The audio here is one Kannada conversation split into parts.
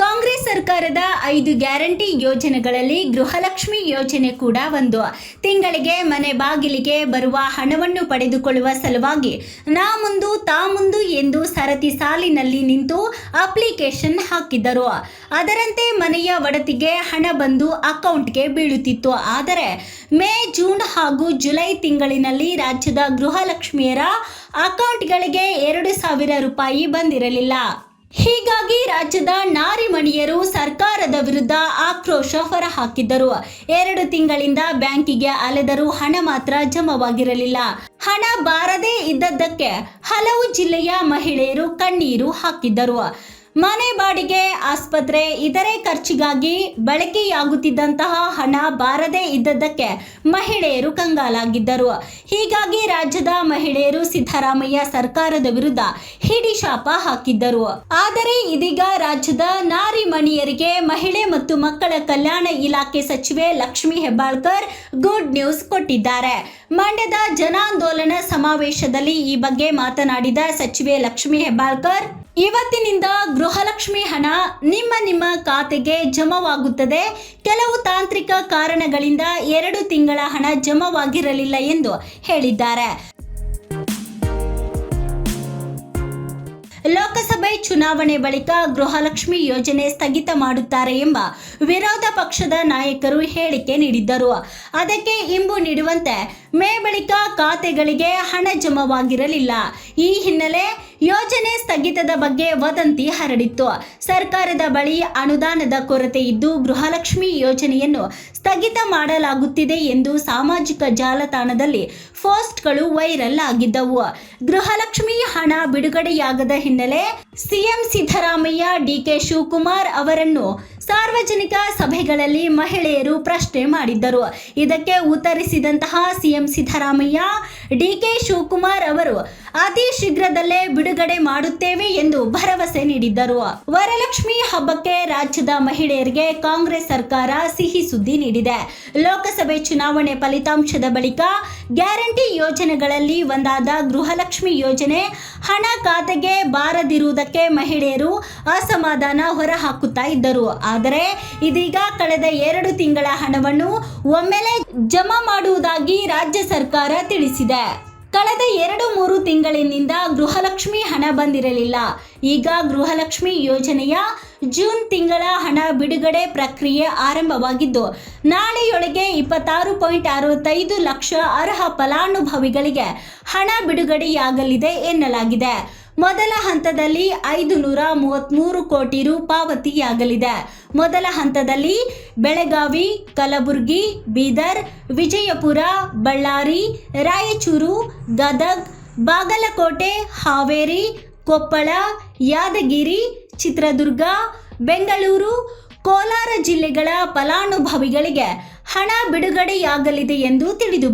ಕಾಂಗ್ರೆಸ್ ಸರ್ಕಾರದ ಐದು ಗ್ಯಾರಂಟಿ ಯೋಜನೆಗಳಲ್ಲಿ ಗೃಹಲಕ್ಷ್ಮಿ ಯೋಜನೆ ಕೂಡ ಒಂದು. ತಿಂಗಳಿಗೆ ಮನೆ ಬಾಗಿಲಿಗೆ ಬರುವ ಹಣವನ್ನು ಪಡೆದುಕೊಳ್ಳುವ ಸಲುವಾಗಿ ನಾ ಮುಂದು ತಾ ಮುಂದು ಎಂದು ಸರತಿ ಸಾಲಿನಲ್ಲಿ ನಿಂತು ಅಪ್ಲಿಕೇಶನ್ ಹಾಕಿದ್ದರು. ಅದರಂತೆ ಮನೆಯ ಒಡತಿಗೆ ಹಣ ಬಂದು ಅಕೌಂಟ್ಗೆ ಬೀಳುತ್ತಿತ್ತು. ಆದರೆ ಮೇ, ಜೂನ್ ಹಾಗೂ ಜುಲೈ ತಿಂಗಳಿನಲ್ಲಿ ರಾಜ್ಯದ ಗೃಹಲಕ್ಷ್ಮಿಯರ ಅಕೌಂಟ್ಗಳಿಗೆ ಎರಡು ಸಾವಿರ ರೂಪಾಯಿ ಬಂದಿರಲಿಲ್ಲ. ಹೀಗಾಗಿ ರಾಜ್ಯದ ನಾರಿಮಣಿಯರು ಸರ್ಕಾರದ ವಿರುದ್ಧ ಆಕ್ರೋಶ ಹೊರಹಾಕಿದ್ದರು. ಎರಡು ತಿಂಗಳಿಂದ ಬ್ಯಾಂಕಿಗೆ ಅಲೆದರೂ ಹಣ ಮಾತ್ರ ಜಮವಾಗಿರಲಿಲ್ಲ. ಹಣ ಬಾರದೇ ಇದ್ದದ್ದಕ್ಕೆ ಹಲವು ಜಿಲ್ಲೆಯ ಮಹಿಳೆಯರು ಕಣ್ಣೀರು ಹಾಕಿದ್ದರು. ಮನೆ ಬಾಡಿಗೆ, ಆಸ್ಪತ್ರೆ, ಇತರೆ ಖರ್ಚಿಗಾಗಿ ಬಳಕೆಯಾಗುತ್ತಿದ್ದಂತಹ ಹಣ ಬಾರದೇ ಇದ್ದದ್ದಕ್ಕೆ ಮಹಿಳೆಯರು ಕಂಗಾಲಾಗಿದ್ದರು. ಹೀಗಾಗಿ ರಾಜ್ಯದ ಮಹಿಳೆಯರು ಸಿದ್ದರಾಮಯ್ಯ ಸರ್ಕಾರದ ವಿರುದ್ಧ ಹಿಡಿಶಾಪ ಹಾಕಿದ್ದರು. ಆದರೆ ಇದೀಗ ರಾಜ್ಯದ ನಾರಿ ಮಣಿಯರಿಗೆ ಮಹಿಳೆ ಮತ್ತು ಮಕ್ಕಳ ಕಲ್ಯಾಣ ಇಲಾಖೆ ಸಚಿವೆ ಲಕ್ಷ್ಮಿ ಹೆಬ್ಬಾಳ್ಕರ್ ಗುಡ್ ನ್ಯೂಸ್ ಕೊಟ್ಟಿದ್ದಾರೆ. ಮಂಡ್ಯದ ಜನಾಂದೋಲನ ಸಮಾವೇಶದಲ್ಲಿ ಈ ಬಗ್ಗೆ ಮಾತನಾಡಿದ ಸಚಿವೆ ಲಕ್ಷ್ಮಿ ಹೆಬ್ಬಾಳ್ಕರ್, ಇವತ್ತಿನಿಂದ ಗೃಹಲಕ್ಷ್ಮಿ ಹಣ ನಿಮ್ಮ ನಿಮ್ಮ ಖಾತೆಗೆ ಜಮವಾಗುತ್ತದೆ. ಕೆಲವು ತಾಂತ್ರಿಕ ಕಾರಣಗಳಿಂದ ಎರಡು ತಿಂಗಳ ಹಣ ಜಮವಾಗಿರಲಿಲ್ಲ ಎಂದು ಹೇಳಿದ್ದಾರೆ. ಲೋಕಸಭೆ ಚುನಾವಣೆ ಬಳಿಕ ಗೃಹಲಕ್ಷ್ಮಿ ಯೋಜನೆ ಸ್ಥಗಿತ ಮಾಡುತ್ತಾರೆ ಎಂಬ ವಿರೋಧ ಪಕ್ಷದ ನಾಯಕರು ಹೇಳಿಕೆ ನೀಡಿದ್ದರು. ಅದಕ್ಕೆ ಇಂಬು ನೀಡುವಂತೆ ಮೇ ಬಳಿಕ ಖಾತೆಗಳಿಗೆ ಹಣ ಜಮವಾಗಿರಲಿಲ್ಲ. ಈ ಹಿನ್ನೆಲೆ ಯೋಜನೆ ಸ್ಥಗಿತದ ಬಗ್ಗೆ ವದಂತಿ ಹರಡಿತ್ತು. ಸರ್ಕಾರದ ಬಳಿ ಅನುದಾನದ ಕೊರತೆ ಇದ್ದು ಗೃಹಲಕ್ಷ್ಮಿ ಯೋಜನೆಯನ್ನು ಸ್ಥಗಿತ ಮಾಡಲಾಗುತ್ತಿದೆ ಎಂದು ಸಾಮಾಜಿಕ ಜಾಲತಾಣದಲ್ಲಿ ಪೋಸ್ಟ್ಗಳು ವೈರಲ್ ಆಗಿದ್ದವು. ಗೃಹಲಕ್ಷ್ಮಿ ಹಣ ಬಿಡುಗಡೆಯಾಗದ ಹಿನ್ನೆಲೆ ಸಿಎಂ ಸಿದ್ದರಾಮಯ್ಯ ಡಿಕೆ ಶಿವಕುಮಾರ್ ಅವರನ್ನು ಸಾರ್ವಜನಿಕ ಸಭೆಗಳಲ್ಲಿ ಮಹಿಳೆಯರು ಪ್ರಶ್ನೆ ಮಾಡಿದ್ದರು. ಇದಕ್ಕೆ ಉತ್ತರಿಸಿದಂತಹ ಸಿಎಂ ಸಿದ್ದರಾಮಯ್ಯ, ಡಿಕೆ ಶಿವಕುಮಾರ್ ಅವರು, ಅತಿ ಶೀಘ್ರದಲ್ಲೇ ಬಿಡುಗಡೆ ಮಾಡುತ್ತೇವೆ ಎಂದು ಭರವಸೆ ನೀಡಿದ್ದರು. ವರಲಕ್ಷ್ಮಿ ಹಬ್ಬಕ್ಕೆ ರಾಜ್ಯದ ಮಹಿಳೆಯರಿಗೆ ಕಾಂಗ್ರೆಸ್ ಸರ್ಕಾರ ಸಿಹಿ ಸುದ್ದಿ ನೀಡಿದೆ. ಲೋಕಸಭೆ ಚುನಾವಣೆ ಫಲಿತಾಂಶದ ಬಳಿಕ ಗ್ಯಾರಂಟಿ ಯೋಜನೆಗಳಲ್ಲಿ ಒಂದಾದ ಗೃಹಲಕ್ಷ್ಮಿ ಯೋಜನೆ ಹಣ ಖಾತೆಗೆ ಬಾರದಿರುವುದಕ್ಕೆ ಮಹಿಳೆಯರು ಅಸಮಾಧಾನ ಹೊರಹಾಕುತ್ತಾ ಇದ್ದರು. ಆದರೆ ಇದೀಗ ಕಳೆದ ಎರಡು ತಿಂಗಳ ಹಣವನ್ನು ಒಮ್ಮೆಲೆ ಜಮಾ ಮಾಡುವುದಾಗಿ ರಾಜ್ಯ ಸರ್ಕಾರ ತಿಳಿಸಿದೆ. ಕಳೆದ ಎರಡು ಮೂರು ತಿಂಗಳಿನಿಂದ ಗೃಹಲಕ್ಷ್ಮಿ ಹಣ ಬಂದಿರಲಿಲ್ಲ. ಈಗ ಗೃಹಲಕ್ಷ್ಮಿ ಯೋಜನೆಯ ಜೂನ್ ತಿಂಗಳ ಹಣ ಬಿಡುಗಡೆ ಪ್ರಕ್ರಿಯೆ ಆರಂಭವಾಗಿದ್ದು, ನಾಳೆಯೊಳಗೆ ಇಪ್ಪತ್ತಾರು ಪಾಯಿಂಟ್ ಅರವತ್ತೈದು ಲಕ್ಷ ಅರ್ಹ ಫಲಾನುಭವಿಗಳಿಗೆ ಹಣ ಬಿಡುಗಡೆಯಾಗಲಿದೆ ಎನ್ನಲಾಗಿದೆ. ಮೊದಲ ಹಂತದಲ್ಲಿ ಐದು ನೂರ ಮೂವತ್ತ್ಮೂರು ಕೋಟಿ ರು ಪಾವತಿಯಾಗಲಿದೆ ಮೊದಲ ಹಂತದಲ್ಲಿ ಬೆಳಗಾವಿ, ಕಲಬುರಗಿ, ಬೀದರ್, ವಿಜಯಪುರ, ಬಳ್ಳಾರಿ, ರಾಯಚೂರು, ಗದಗ್, ಬಾಗಲಕೋಟೆ, ಹಾವೇರಿ, ಕೊಪ್ಪಳ, ಯಾದಗಿರಿ, ಚಿತ್ರದುರ್ಗ, ಬೆಂಗಳೂರು, ಕೋಲಾರ ಜಿಲ್ಲೆಗಳ ಫಲಾನುಭವಿಗಳಿಗೆ ಹಣ ಬಿಡುಗಡೆಯಾಗಲಿದೆ ಎಂದು ತಿಳಿದು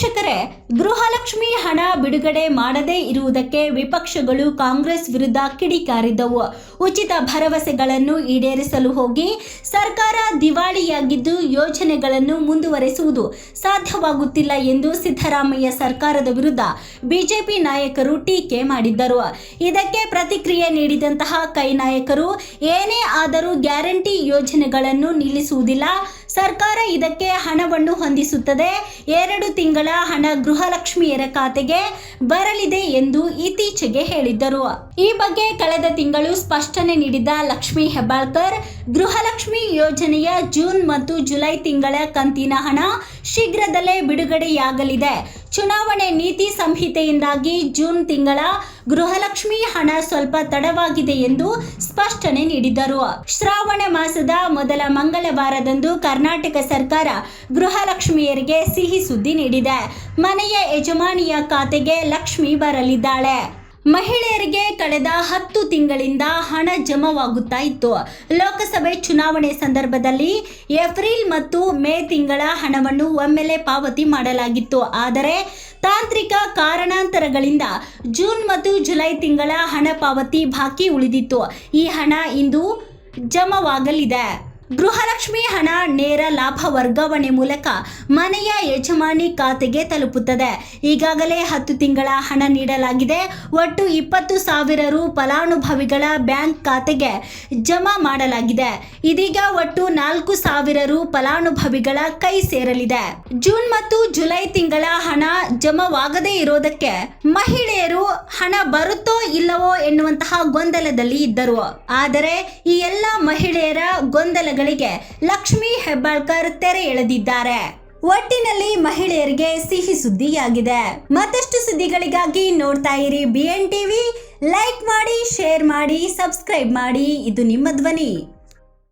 ವೀಕ್ಷಕರೇ, ಗೃಹಲಕ್ಷ್ಮಿ ಹಣ ಬಿಡುಗಡೆ ಮಾಡದೇ ಇರುವುದಕ್ಕೆ ವಿಪಕ್ಷಗಳು ಕಾಂಗ್ರೆಸ್ ವಿರುದ್ಧ ಕಿಡಿಕಾರಿದ್ದವು ಉಚಿತ ಭರವಸೆಗಳನ್ನು ಈಡೇರಿಸಲು ಹೋಗಿ ಸರ್ಕಾರ ದಿವಾಳಿಯಾಗಿದ್ದು ಯೋಜನೆಗಳನ್ನು ಮುಂದುವರೆಸುವುದು ಸಾಧ್ಯವಾಗುತ್ತಿಲ್ಲ ಎಂದು ಸಿದ್ದರಾಮಯ್ಯ ಸರ್ಕಾರದ ವಿರುದ್ಧ ಬಿಜೆಪಿ ನಾಯಕರು ಟೀಕೆ ಮಾಡಿದ್ದರು. ಇದಕ್ಕೆ ಪ್ರತಿಕ್ರಿಯೆ ನೀಡಿದಂತಹ ಕೈ ನಾಯಕರು, ಏನೇ ಆದರೂ ಗ್ಯಾರಂಟಿ ಯೋಜನೆಗಳನ್ನು ನಿಲ್ಲಿಸುವುದಿಲ್ಲ. ಸರ್ಕಾರ ಇದಕ್ಕೆ ಹಣವನ್ನು ಹೊಂದಿಸುತ್ತದೆ. ಎರಡು ತಿಂಗಳ ಹಣ ಗೃಹಲಕ್ಷ್ಮಿಯರ ಖಾತೆಗೆ ಬರಲಿದೆ ಎಂದು ಇತ್ತೀಚೆಗೆ ಹೇಳಿದ್ದರು. ಈ ಬಗ್ಗೆ ಕಳೆದ ತಿಂಗಳು ಸ್ಪಷ್ಟನೆ ನೀಡಿದ ಲಕ್ಷ್ಮಿ ಹೆಬ್ಬಾಳ್ಕರ್, ಗೃಹಲಕ್ಷ್ಮಿ ಯೋಜನೆಯ ಜೂನ್ ಮತ್ತು ಜುಲೈ ತಿಂಗಳ ಕಂತಿನ ಹಣ ಶೀಘ್ರದಲ್ಲೇ ಬಿಡುಗಡೆಯಾಗಲಿದೆ. ಚುನಾವಣೆ ನೀತಿ ಸಂಹಿತೆಯಿಂದಾಗಿ ಜೂನ್ ತಿಂಗಳ ಗೃಹಲಕ್ಷ್ಮಿ ಹಣ ಸ್ವಲ್ಪ ತಡವಾಗಿದೆ ಎಂದು ಸ್ಪಷ್ಟನೆ ನೀಡಿದರು. ಶ್ರಾವಣ ಮಾಸದ ಮೊದಲ ಮಂಗಳವಾರದಂದು ಕರ್ನಾಟಕ ಸರ್ಕಾರ ಗೃಹಲಕ್ಷ್ಮಿಯರಿಗೆ ಸಿಹಿ ಸುದ್ದಿ ನೀಡಿದೆ. ಮನೆಯ ಯಜಮಾನಿಯ ಖಾತೆಗೆ ಲಕ್ಷ್ಮಿ ಬರಲಿದ್ದಾಳೆ. ಮಹಿಳೆಯರಿಗೆ ಕಳೆದ ಹತ್ತು ತಿಂಗಳಿಂದ ಹಣ ಜಮವಾಗುತ್ತಾ ಇತ್ತು ಲೋಕಸಭೆ ಚುನಾವಣೆ ಸಂದರ್ಭದಲ್ಲಿ ಏಪ್ರಿಲ್ ಮತ್ತು ಮೇ ತಿಂಗಳ ಹಣವನ್ನು ಒಮ್ಮೆಲೆ ಪಾವತಿ ಮಾಡಲಾಗಿತ್ತು. ಆದರೆ ತಾಂತ್ರಿಕ ಕಾರಣಾಂತರಗಳಿಂದ ಜೂನ್ ಮತ್ತು ಜುಲೈ ತಿಂಗಳ ಹಣ ಪಾವತಿ ಬಾಕಿ ಉಳಿದಿತ್ತು. ಈ ಹಣ ಇಂದು ಜಮವಾಗಲಿದೆ. ಗೃಹಲಕ್ಷ್ಮಿ ಹಣ ನೇರ ಲಾಭ ವರ್ಗಾವಣೆ ಮೂಲಕ ಮನೆಯ ಯಜಮಾನಿ ಖಾತೆಗೆ ತಲುಪುತ್ತದೆ. ಈಗಾಗಲೇ ಹತ್ತು ತಿಂಗಳ ಹಣ ನೀಡಲಾಗಿದೆ. ಒಟ್ಟು ಇಪ್ಪತ್ತು ಸಾವಿರ ರು ಫಲಾನುಭವಿಗಳ ಬ್ಯಾಂಕ್ ಖಾತೆಗೆ ಜಮಾ ಮಾಡಲಾಗಿದೆ. ಇದೀಗ ಒಟ್ಟು ನಾಲ್ಕು ಸಾವಿರ ರು ಫಲಾನುಭವಿಗಳ ಕೈ ಸೇರಲಿದೆ. ಜೂನ್ ಮತ್ತು ಜುಲೈ ತಿಂಗಳ ಹಣ ಜಮವಾಗದೇ ಇರೋದಕ್ಕೆ ಮಹಿಳೆಯರು ಹಣ ಬರುತ್ತೋ ಇಲ್ಲವೋ ಎನ್ನುವಂತಹ ಗೊಂದಲದಲ್ಲಿ ಇದ್ದರು. ಆದರೆ ಈ ಎಲ್ಲ ಮಹಿಳೆಯರ ಗೊಂದಲಗಳಿಗೆ ಲಕ್ಷ್ಮಿ ಹೆಬ್ಬಾಳ್ಕರ್ ತೆರೆ ಎಳೆದಿದ್ದಾರೆ. ಒಟ್ಟಿನಲ್ಲಿ ಮಹಿಳೆಯರಿಗೆ ಸಿಹಿ ಸುದ್ದಿಯಾಗಿದೆ. ಮತ್ತಷ್ಟು ಸುದ್ದಿಗಳಿಗಾಗಿ ನೋಡ್ತಾ ಇರಿ ಬಿ ಎನ್ ಟಿವಿ ಲೈಕ್ ಮಾಡಿ ಶೇರ್ ಮಾಡಿ ಸಬ್ಸ್ಕ್ರೈಬ್ ಮಾಡಿ. ಇದು ನಿಮ್ಮ ಧ್ವನಿ.